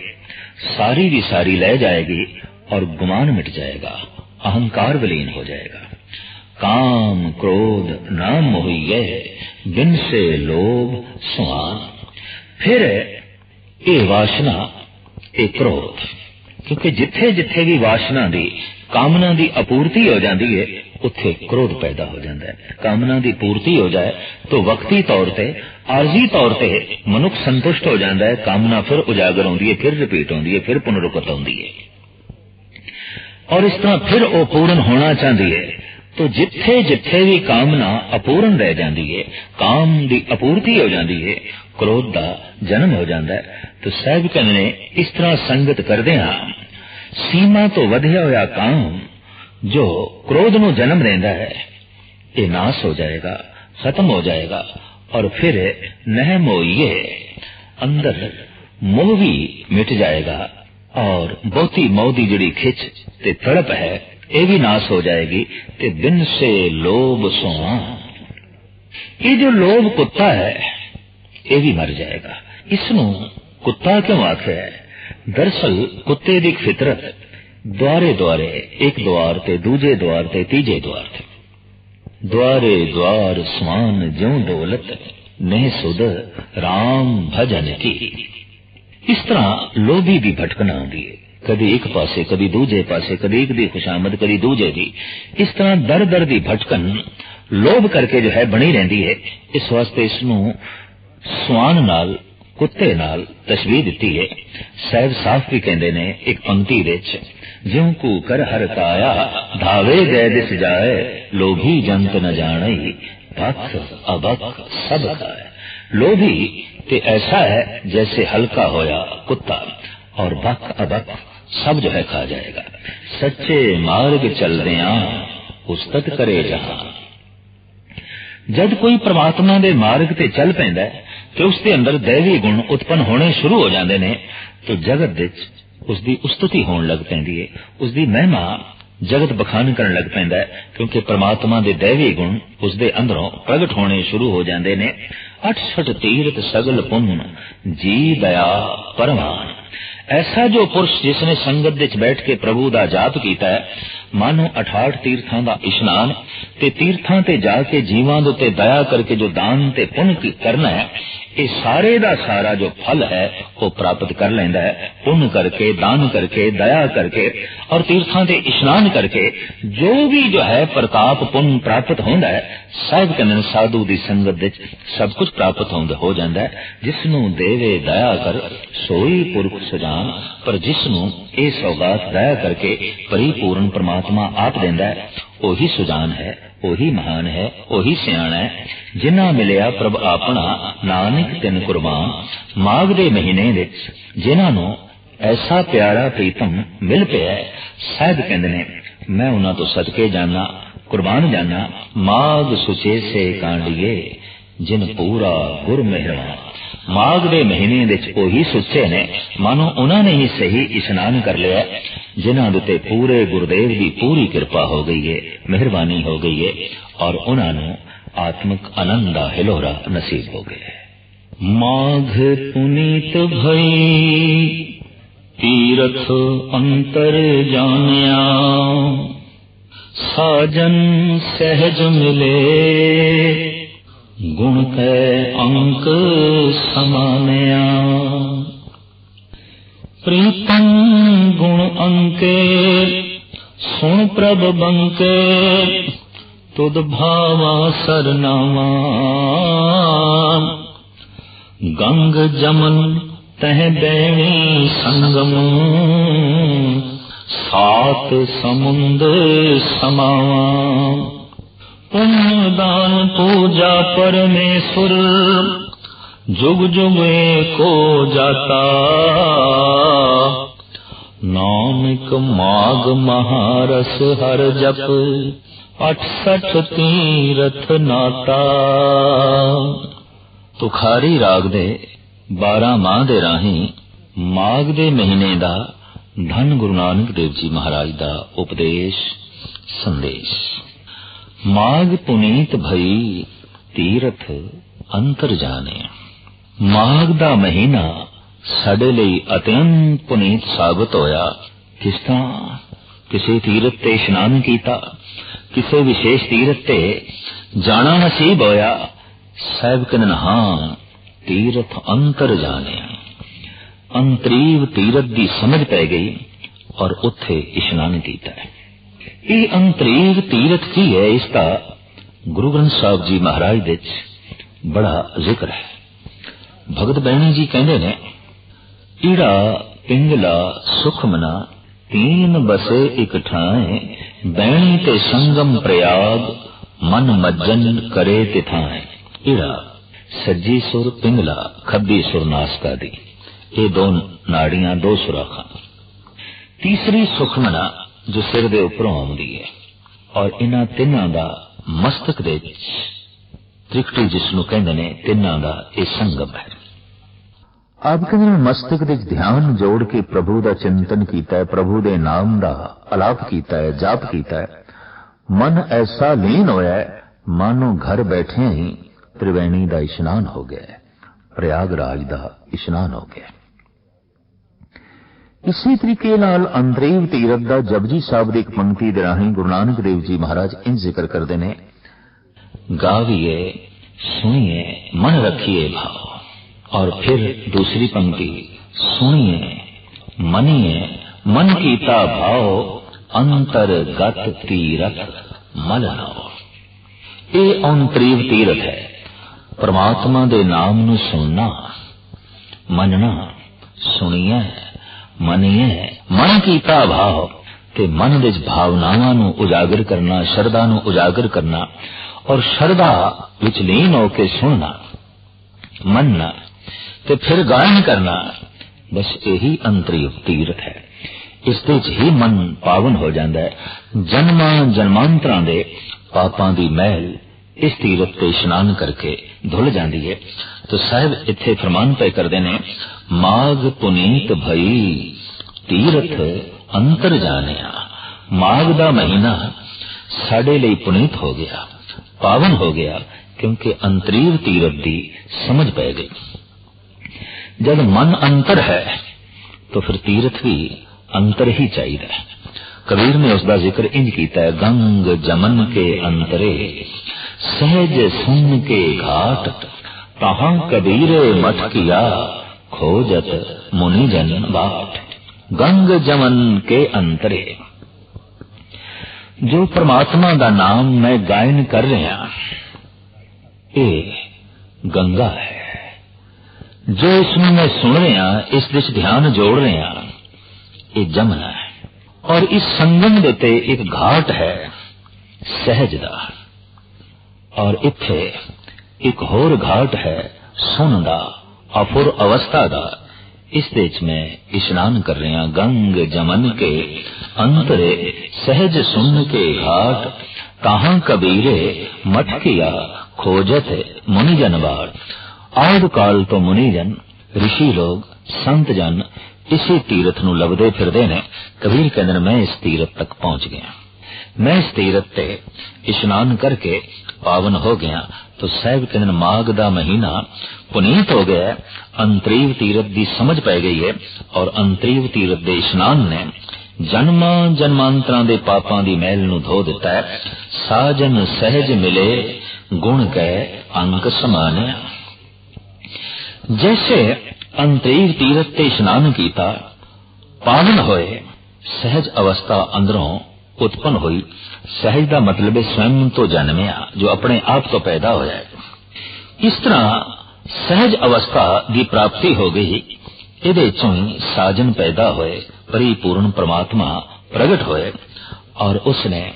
ਸਾਰੀ ਦੀ ਸਾਰੀ ਲੈ ਜਾਏਗੀ ਔਰ ਗੁਮਾਨ ਮਿਟ ਜਾਏਗਾ, ਅਹੰਕਾਰ ਵਿਲੀਨ ਹੋ ਜਾਏਗਾ। ਕਾਮ, ਕ੍ਰੋਧ ਨਾ ਮੋਹੀਏ, ਬਿਨ ਸੇ ਲੋਭ ਸੁਆਨ ਫਿਰ ਇਹ ਵਾਸ਼ਨਾ, ਇਹ ਕ੍ਰੋਧ, ਕਿਉਂਕਿ ਜਿੱਥੇ ਜਿੱਥੇ ਵੀ ਵਾਸ਼ਨਾ ਦੀ ਕਾਮਨਾ ਦੀ ਅਪੂਰਤੀ ਹੋ ਜਾਂਦੀ ਹੈ ਉੱਥੇ ਕ੍ਰੋਧ ਪੈਦਾ ਹੋ ਜਾਂਦਾ ਹੈ। ਕਾਮਨਾ ਦੀ ਪੂਰਤੀ ਹੋ ਜਾਏ ਤਾਂ ਵਕਤੀ ਤੌਰ ਤੇ, ਆਰਜ਼ੀ ਤੌਰ ਤੇ ਮਨੁੱਖ ਸੰਤੁਸ਼ਟ ਹੋ ਜਾਂਦਾ ਹੈ, ਕਾਮਨਾ ਫਿਰ ਉਜਾਗਰ ਹੁੰਦੀ ਹੈ ਫਿਰ ਰਿਪੀਟ ਹੁੰਦੀ ਹੈ ਫਿਰ ਪੁਨਰੁਕਤ ਹੁੰਦੀ ਹੈ ਔਰ ਇਸ ਤਰ੍ਹਾਂ ਫਿਰ ਉਹ ਪੂਰਨ ਹੋਣਾ ਚਾਹੁੰਦੀ ਹੈ ਤੋ ਜਿੱਥੇ ਜਿੱਥੇ ਵੀ ਕਾਮਨਾ ਅਪੂਰਨ ਰਹਿ ਜਾਂਦੀ ਹੈ ਕਾਮ ਦੀ ਅਪੂਰਤੀ ਹੋ ਜਾਂਦੀ ਹੈ ਕ੍ਰੋਧ ਦਾ ਜਨਮ ਹੋ ਜਾਂਦਾ ਹੈ। ਤੋ ਸਹਿਬ ਨੇ, ਇਸ ਤਰ੍ਹਾਂ ਸੰਗਤ ਕਰਦੇ ਹਾਂ ਸੀਮਾ ਤੋਂ ਵਧਿਆ ਹੋਇਆ ਕਾਮ ਜੋ ਕ੍ਰੋਧ ਨੂੰ ਜਨਮ ਦਿੰਦਾ ਹੈ, ਇਹ ਨਾਸ ਹੋ ਜਾਏਗਾ, ਖਤਮ ਹੋ ਜਾਏਗਾ ਔਰ ਫਿਰ ਨਹਿ ਮੋਈਏ ਅੰਦਰ ਮੋਹ ਵੀ ਮਿਟ ਜਾਏਗਾ ਔਰ ਬਹੁਤੀ ਮੋਹ ਦੀ ਜਿਹੜੀ ਖਿੱਚ ਤੇ ਤੜਪ ਹੈ, ਇਹ ਵੀ ਨਾਸ ਹੋ ਜਾਏਗੀ ਤੇ ਬਿਨ ਸੇ ਲੋਭ ਸੋਆ ਇਹ ਜੋ ਲੋਭ ਕੁੱਤਾ ਹੈ, ਇਹ ਵੀ ਮਰ ਜਾਏਗਾ। ਇਸ ਨੂੰ ਕੁੱਤਾ ਕਿਉਂ ਆਖਿਆ ਹੈ? ਦਰਸਲ ਕੁੱਤੇ ਦੀ ਫਿਤਰਤ ਦੁਆਰੇ ਦੁਆਰੇ, ਇੱਕ ਦੁਆਰ ਤੇ ਦੂਜੇ ਦੁਆਰ ਤੇ ਤੀਜੇ ਦੁਆਰ ਤੇ। ਦੁਆਰੇ ਦੁਆਰ ਸਮਾਨ ਜਿਉ ਦੌਲਤ ਨੇ ਸੁਧ RAM ਭਜਨ ਕੀ। ਇਸ ਤਰ੍ਹਾਂ ਲੋਭੀ ਦੀ ਭਟਕਣਾ ਆਉਂਦੀ ਹੈ ਕਦੀ ਇੱਕ ਪਾਸੇ, ਕਦੀ ਦੂਜੇ ਪਾਸੇ, ਕਦੀ ਇੱਕ ਦੀ ਖੁਸ਼ਾਮਦ, ਕਦੀ ਦੂਜੇ ਦੀ। ਇਸ ਤਰ੍ਹਾਂ ਦਰ ਦਰ ਦੀ ਭਟਕਣ ਲੋਭ ਕਰਕੇ ਜੋ ਹੈ ਬਣੀ ਰਹਿੰਦੀ ਹੈ ਇਸ ਵਾਸਤੇ ਇਸ ਨੂੰ ਸਵਾਨ ਨਾਲ ਕੁੱਤੇ ਨਾਲ ਤਸ਼ਬੀਹ ਦਿੱਤੀ ਹੈ ਸਹਿਬ ਸਾਫ ਵੀ ਕਹਿੰਦੇ ਨੇ ਇੱਕ ਪੰਕਤੀ ਵਿੱਚ ਜਿਉ ਕੂ ਕਰ ਹਰ ਕਾਇਆ ਧਾਵੇ ਗਏ ਦਿਸ ਜਾਏ ਲੋਭੀ ਜੰਤ ਨ ਜਾਣਈ ਭਖ ਅਬਕ ਸਭ ਖਾਏ ਲੋਭੀ ਤੇ ਐਸਾ ਹੈ ਜੈਸੇ ਹਲਕਾ ਹੋਇਆ ਕੁੱਤਾ और बक अबक सब जो है खा जाएगा सच्चे मार्ग चलदिया उस्तत करे जहां ਜਦ ਕੋਈ ਪ੍ਰਮਾਤਮਾ ਦੇ ਮਾਰਗ ਤੇ ਚੱਲ ਪੈਂਦਾ ਹੈ ਤੇ ਉਸ ਦੇ ਅੰਦਰ ਦੇਵੀ ਗੁਣ ਉਤਪਨ ਹੋਣੇ ਸ਼ੁਰੂ ਹੋ ਜਾਂਦੇ ਨੇ, ਤੇ ਜਗਤ ਵਿੱਚ ਉਸ ਦੀ ਉਸਤਤੀ ਹੋਣ ਲੱਗ ਪੈਂਦੀ ਹੈ ਉਸ ਦੀ ਮਹਿਮਾ ਜਗਤ ਬਖਾਨ ਕਰਨ ਲੱਗ ਪੈਂਦਾ ਹੈ ਕਿਉਂਕਿ ਪ੍ਰਮਾਤਮਾ ਦੇ ਦੇਵੀ ਗੁਣ ਉਸ ਦੇ ਅੰਦਰੋਂ ਪ੍ਰਗਟ ਹੋਣੇ ਸ਼ੁਰੂ ਹੋ ਜਾਂਦੇ ਨੇ। 68 ਤੀਰਤ ਸਗਲ ਪੁੰਨ, ਜੀ ਦਇਆ ਪਰਮਾਨ ਐਸਾ ਜੋ ਪੁਰਸ਼ ਜਿਸ ਨੇ ਸੰਗਤ ਵਿੱਚ ਬੈਠ ਕੇ ਪ੍ਰਭੂ ਦਾ ਜਾਪ ਕੀਤਾ ਹੈ ਮਾਨੋ 68 ਤੀਰਥਾਂ ਦਾ ਇਸ਼ਨਾਨ ਤੇ ਤੀਰਥਾਂ ਤੇ ਜਾ ਕੇ ਜੀਵਾਂ ਦੇ ਉੱਤੇ ਦਇਆ ਕਰਕੇ ਜੋ ਦਾਨ ਤੇ ਪੁੰਨ ਕਰਨਾ ਹੈ ਇਹ ਸਾਰੇ ਦਾ ਸਾਰਾ ਜੋ ਫਲ ਹੈ, ਉਹ ਪ੍ਰਾਪਤ ਕਰ ਲੈਂਦਾ ਹੈ। ਪੁੰਨ ਕਰਕੇ, ਦਾਨ ਕਰਕੇ, ਦਇਆ ਕਰਕੇ ਔਰ ਤੀਰਥਾਂ ਤੇ ਇਸ਼ਨਾਨ ਕਰਕੇ ਜੋ ਵੀ ਜੋ ਹੈ ਪ੍ਰਤਾਪ ਪੁੰਨ ਪ੍ਰਾਪਤ ਹੁੰਦਾ ਹੈ, ਸਭ ਕਹਿੰਦੇ ਸਾਧੂ ਦੀ ਸੰਗਤ ਵਿੱਚ ਸਭ ਕੁਝ ਪ੍ਰਾਪਤ ਹੁੰਦਾ, ਹੋ ਜਾਂਦਾ ਹੈ। ਜਿਸ ਨੂੰ ਦੇਵੇ ਦਇਆ ਕਰ, ਸੋਈ ਪੁਰਖ ਸਜਾਨ, ਪਰ ਜਿਸ ਨੂੰ ਇਹ ਸੌਗਾਤ ਦਇਆ ਕਰਕੇ ਪਰਿਪੂਰਨ ਪਰਮਾਤਮਾ ਆਪ ਦਿੰਦਾ ਹੈ ਉਹੀ ਸੁਜਾਨ ਹੈ, ਉਹੀ ਮਹਾਨ ਹੈ, ਉਹੀ ਸਿਆਣਾ ਹੈ ਜਿਨ੍ਹਾਂ ਮਿਲਿਆ ਪ੍ਰਭ ਆਪਣਾ, ਨਾਨਕ ਤਿੰਨ ਕੁਰਬਾਨ, ਮਾਘ ਦੇ ਮਹੀਨੇ ਵਿੱਚ, ਜਿਨ੍ਹਾਂ ਨੂੰ ਐਸਾ ਪਿਆਰਾ ਪ੍ਰੀਤਮ ਮਿਲ ਪਿਆ ਸਹਿਬ ਕਹਿੰਦੇ ਨੇ, ਮੈਂ ਉਹਨਾਂ ਤੋਂ ਸਦਕੇ ਜਾਣਾ ਕੁਰਬਾਨ ਜਾਣਾ ਮਾਘ ਸੁਚੇ ਸੇ ਕਾਂਡੀਏ, ਜਿਨ ਪੂਰਾ ਗੁਰ ਮਿਹਰਬਾਨ ਮਾਘ ਦੇ ਮਹੀਨੇ ਵਿੱਚ ਉਹੀ ਸੁੱਚੇ ਨੇ, ਮਾਨੋ ਉਹਨਾਂ ਨੇ ਹੀ ਸਹੀ ਇਸ਼ਨਾਨ ਕਰ ਲਿਆ ਜਿਨ੍ਹਾਂ ਦੇ ਤੇ ਪੂਰੇ ਗੁਰਦੇਵ ਦੀ ਪੂਰੀ ਕਿਰਪਾ ਹੋ ਗਈ ਹੈ ਮਿਹਰਬਾਨੀ ਹੋ ਗਈ ਹੈ ਔਰ ਉਹਨਾਂ ਨੂੰ ਆਤਮਿਕ ਆਨੰਦ ਦਾ ਹਿਲੋਰਾ ਨਸੀਬ ਹੋ ਗਿਆ ਮਾਘ ਪੁਨੀਤ ਭਈ, ਤੀਰਥ ਅੰਤਰ ਜਾਣਿਆ, ਸਾਜਨ ਸਹਿਜ ਮਿਲੇ, ਗੁਣ ਕੈ ਅੰਕ ਸਮਾਨਿਆ। ਪ੍ਰੀਤਮ ਗੁਣ ਅੰਕੇ, ਸੁਣ ਪ੍ਰਭ ਬੰਕੇ, ਤੁਧ ਭਾਵਾ ਸਰਨਾਵਾ। ਗੰਗ ਜਮਨ ਤਹ ਬੈਣੀ ਸੰਗਮ, ਸਾਤ ਸਮੁੰਦ ਸਮਾਵਾਂ। ਪੁੰਨ ਦਾਨ ਪੂਜਾ ਪਰਮੇਸ਼ਰ जुग जुग को जाता नामिक माग महारस हर जप अठसठ तीरथ नाता ਤੁਖਾਰੀ ਰਾਗ ਦੇ 12 ਮਾਹ ਦੇ ਰਾਹੀਂ ਮਾਘ ਦੇ ਮਹੀਨੇ ਦਾ ਧੰਨ ਗੁਰੂ ਨਾਨਕ ਦੇਵ ਜੀ ਮਹਾਰਾਜ ਦਾ ਉਪਦੇਸ਼ ਸੰਦੇਸ਼ ਮਾਘ ਪੁਨੀਤ ਭਈ ਤੀਰਥ ਅੰਤਰ ਜਾਣੇ ਮਾਘ ਦਾ ਮਹੀਨਾ ਸਾਡੇ ਲਈ ਅਤਿਅੰਤ ਪੁਨੀਤ ਸਾਬਤ ਹੋਇਆ। ਕਿਸ ਤਰ੍ਹਾਂ ਕਿਸੇ ਤੀਰਥ ਤੇ ਇਸ਼ਨਾਨ ਕੀਤਾ, ਕਿਸੇ ਵਿਸ਼ੇਸ਼ ਤੀਰਥ ਤੇ ਜਾਣਾ ਨਸੀਬ ਹੋਇਆ, ਸਾਹਿਬ ਕਹਿੰਦੇ ਹਾਂ, ਤੀਰਥ ਅੰਤਰ ਜਾਣਿਆ ਅੰਤਰੀਵ ਤੀਰਥ ਦੀ ਸਮਝ ਪੈ ਗਈ ਔਰ ਉੱਥੇ ਇਸ਼ਨਾਨ ਕੀਤਾ। ਇਹ ਅੰਤਰੀਵ ਤੀਰਥ ਕੀ ਹੈ, ਇਸ ਦਾ ਗੁਰੂ ਗ੍ਰੰਥ ਸਾਹਿਬ ਜੀ ਮਹਾਰਾਜ ਦੇ ਵਿੱਚ ਬੜਾ ਜ਼ਿਕਰ ਹੈ। ਭਗਤ ਬਹਿਣੀ ਜੀ ਕਹਿੰਦੇ ਨੇ ਈੜਾ ਪਿੰਗਲਾ ਸੁਖਮਨਾ ਤੀਨ ਬਸੇ ਇਕ ਠਾਏ ਬਹਿਣੀ ਤੇ ਸੰਗਮ ਪ੍ਰਯਾਗ ਮਨ ਮੱਜਨ ਕਰੇ ਤਿਥਾਏ ਈੜਾ ਸੱਜੀ ਸੁਰ ਪਿੰਗਲਾ ਖੱਬੀ ਸੁਰ ਨਾਸਕਾ ਦੀ ਇਹ ਦੋ ਨਾੜੀਆਂ ਦੋ ਸੁਰਾਖਾਂ ਤੀਸਰੀ ਸੁਖਮਨਾ ਜੋ ਸਿਰ ਦੇ ਉੱਪਰੋਂ ਆਉਂਦੀ ਹੈ ਔਰ ਇਹਨਾਂ ਤਿੰਨਾਂ ਦਾ ਮਸਤਕ ਦੇ ਵਿੱਚ ਤ੍ਰਿਕਟੀ ਜਿਸ ਨੂੰ ਕਹਿੰਦੇ ਨੇ, ਤਿੰਨਾਂ ਦਾ ਇਹ ਸੰਗਮ ਹੈ। ਆਪ ਕਹਿੰਦੇ ਨੇ, ਮਸਤਕ ਦੇ ਧਿਆਨ ਜੋੜ ਕੇ ਪ੍ਰਭੂ ਦਾ ਚਿੰਤਨ ਕੀਤਾ ਹੈ, ਪ੍ਰਭੂ ਦੇ ਨਾਮ ਦਾ ਅਲਾਪ ਕੀਤਾ ਹੈ, ਜਾਪ ਕੀਤਾ ਹੈ। ਮਨ ਐਸਾ ਲੀਨ ਹੋਇਆ ਹੈ, ਮਾਨੋ ਘਰ ਬੈਠੇ ਹੀ ਤ੍ਰਿਵੇਣੀ ਦਾ ਇਸ਼ਨਾਨ ਹੋ ਗਿਆ ਹੈ, ਪ੍ਰਯਾਗਰਾਜ ਦਾ ਇਸ਼ਨਾਨ ਹੋ ਗਿਆ ਇਸੇ ਤਰੀਕੇ ਨਾਲ ਅੰਦਰੇਵ ਤੀਰਥ ਦਾ ਜਪਜੀ ਸਾਹਿਬ ਦੀ ਇੱਕ ਪੰਕਤੀ ਦੇ ਰਾਹੀਂ ਗੁਰੂ ਨਾਨਕ ਦੇਵ ਜੀ ਮਹਾਰਾਜ ਇੰਜ ਜ਼ਿਕਰ ਕਰਦੇ ਨੇ गाविए सुनिए मन रखिए भाव और फिर दूसरी पंक्ति सुनिए मनिए मन कीता भाव अंतरगत तीरथ मल नाओ ਇਹ ਅੰਤਰੀਵ ਤੀਰਥ ਹੈ ਪਰਮਾਤਮਾ ਦੇ ਨਾਮ ਨੂੰ ਸੁਣਨਾ ਮੰਨਣਾ ਸੁਣੀਏ ਮੰਨੀਏ ਮਨ ਕੀਤਾ ਭਾਵ ਤੇ ਮਨ ਵਿੱਚ ਭਾਵਨਾਵਾਂ ਨੂੰ ਉਜਾਗਰ ਕਰਨਾ ਸ਼ਰਧਾ ਨੂੰ ਉਜਾਗਰ ਕਰਨਾ ਔਰ ਸ਼ਰਧਾ ਵਿੱਚ ਲੀਨ ਹੋ ਕੇ ਸੁਣਨਾ, ਮੰਨਣਾ ਤੇ ਫਿਰ ਗਾਇਨ ਕਰਨਾ, ਬਸ ਇਹੀ ਅੰਤਰੀ ਤੀਰਥ ਹੈ। ਇਸ ਦੇ ਹੀ ਮਨ ਪਾਵਨ ਹੋ ਜਾਂਦਾ ਹੈ। ਜਨਮਾਂ ਜਨਮਾਂਤਰਾਂ ਦੇ ਪਾਪਾਂ ਦੀ ਮਹਿਲ ਇਸ ਤੀਰਥ ਤੇ ਇਸ਼ਨਾਨ ਕਰਕੇ ਧੁੱਲ ਜਾਂਦੀ ਹੈ। ਤੋ ਸਾਹਿਬ ਇੱਥੇ ਫਰਮਾਨ ਪੈ ਕਰਦੇ ਨੇ ਮਾਗ ਪੁਨੀਤ ਭਈ ਤੀਰਥ ਅੰਤਰ ਜਾਣਿਆ। ਮਾਗ ਦਾ ਮਹੀਨਾ ਸਾਡੇ ਲਈ ਪੁਨੀਤ ਹੋ ਗਿਆ। ਪਾਵਨ ਹੋ ਗਿਆ ਕਿਉਂਕਿ ਅੰਤਰੀਵ ਤੀਰਥ ਦੀ ਸਮਝ ਪੈ ਗਈ ਜਦ ਮਨ ਅੰਤਰ ਹੈ ਤਾਂ ਫਿਰ ਤੀਰਥ ਵੀ ਅੰਤਰ ਹੀ ਚਾਹੀਦਾ ਹੈ ਕਬੀਰ ਨੇ ਉਸ ਦਾ ਜ਼ਿਕਰ ਇੰਜ ਕੀਤਾ ਹੈ ਗੰਗ ਜਮਨ ਕੇ ਅੰਤਰੇ ਸਹਿਜ ਸੁਨ ਕੇ ਘਾਟ ਤਹਾਂ ਕਬੀਰੇ ਮਠ ਕੀਆ ਖੋਜਤ ਮੁनि ਜਨ ਬਾਟ ਗੰਗ ਜਮਨ ਕੇ ਅੰਤਰੇ ਜੋ ਪ੍ਰਮਾਤਮਾ ਦਾ ਨਾਮ ਮੈਂ ਗਾਇਨ ਕਰ ਰਿਹਾ ਇਹ ਗੰਗਾ ਹੈ ਜੋ ਇਸ ਨੂੰ ਮੈਂ ਸੁਣ ਰਿਹਾ ਇਸ ਵਿੱਚ ਧਿਆਨ ਜੋੜ ਰਿਹਾ ਇਹ ਜਮਨਾ ਹੈ ਔਰ ਇਸ ਸੰਗਮ ਦੇ ਤੇ ਇੱਕ ਘਾਟ ਹੈ ਸਹਿਜ ਦਾ ਔਰ ਇੱਥੇ ਇੱਕ ਹੋਰ ਘਾਟ ਹੈ ਸੁਣ ਦਾ ਅਫੁਰ ਅਵਸਥਾ ਦਾ ਇਸ ਦੇ ਵਿੱਚ ਮੈਂ ਇਸ਼ਨਾਨ ਕਰ ਰਿਹਾ ਗੰਗ ਜਮਨ ਕੇ سہج سن کبیری مٹ منیجن آب کال منیجن رشی لوگ جن اسی تیردی میں اس تیر تک پہنچ گیا میں اس تیر اس کے پاون ہو گیا تو سہد دا مہینہ پنیت ہو گیا انتریو تیرت دی سمجھ پی گئی ہے اور انتریو تیرھ د ਜਨਮਾਂ ਜਨਮਾਂਤਰਾਂ ਦੇ ਪਾਪਾਂ ਦੀ ਮੈਲ ਨੂੰ ਧੋ ਦਿੱਤਾ ਹੈ। ਸਾਜਨ ਸਹਿਜ ਮਿਲੇ, ਗੁਣ ਕੈ ਅੰਕ ਸਮਾਨਿਆ ਜੈਸੇ ਅੰਤਰੀਵ ਤੀਰਥ ਤੇ ਇਸ਼ਨਾਨ ਕੀਤਾ, ਪਾਵਨ ਹੋਏ, ਸਹਿਜ ਅਵਸਥਾ ਅੰਦਰੋਂ ਉਤਪਨ ਹੋਈ। ਸਹਿਜ ਦਾ ਮਤਲਬ ਹੈ ਸਵੈਮ ਤੋਂ ਜਨਮਿਆ, ਜੋ ਆਪਣੇ ਆਪ ਤੋਂ ਪੈਦਾ ਹੋਇਆ ਹੈ। ਇਸ ਤਰ੍ਹਾਂ ਸਹਿਜ ਅਵਸਥਾ ਦੀ ਪ੍ਰਾਪਤੀ ਹੋ ਗਈ। ਇਹਦੇ ਚੋਂ ਸਾਜਨ ਪੈਦਾ ਹੋਏ। ਪਰਿਪੂਰਨ ਪ੍ਰਮਾਤਮਾ ਪ੍ਰਗਟ ਹੋਏ ਔਰ ਉਸਨੇ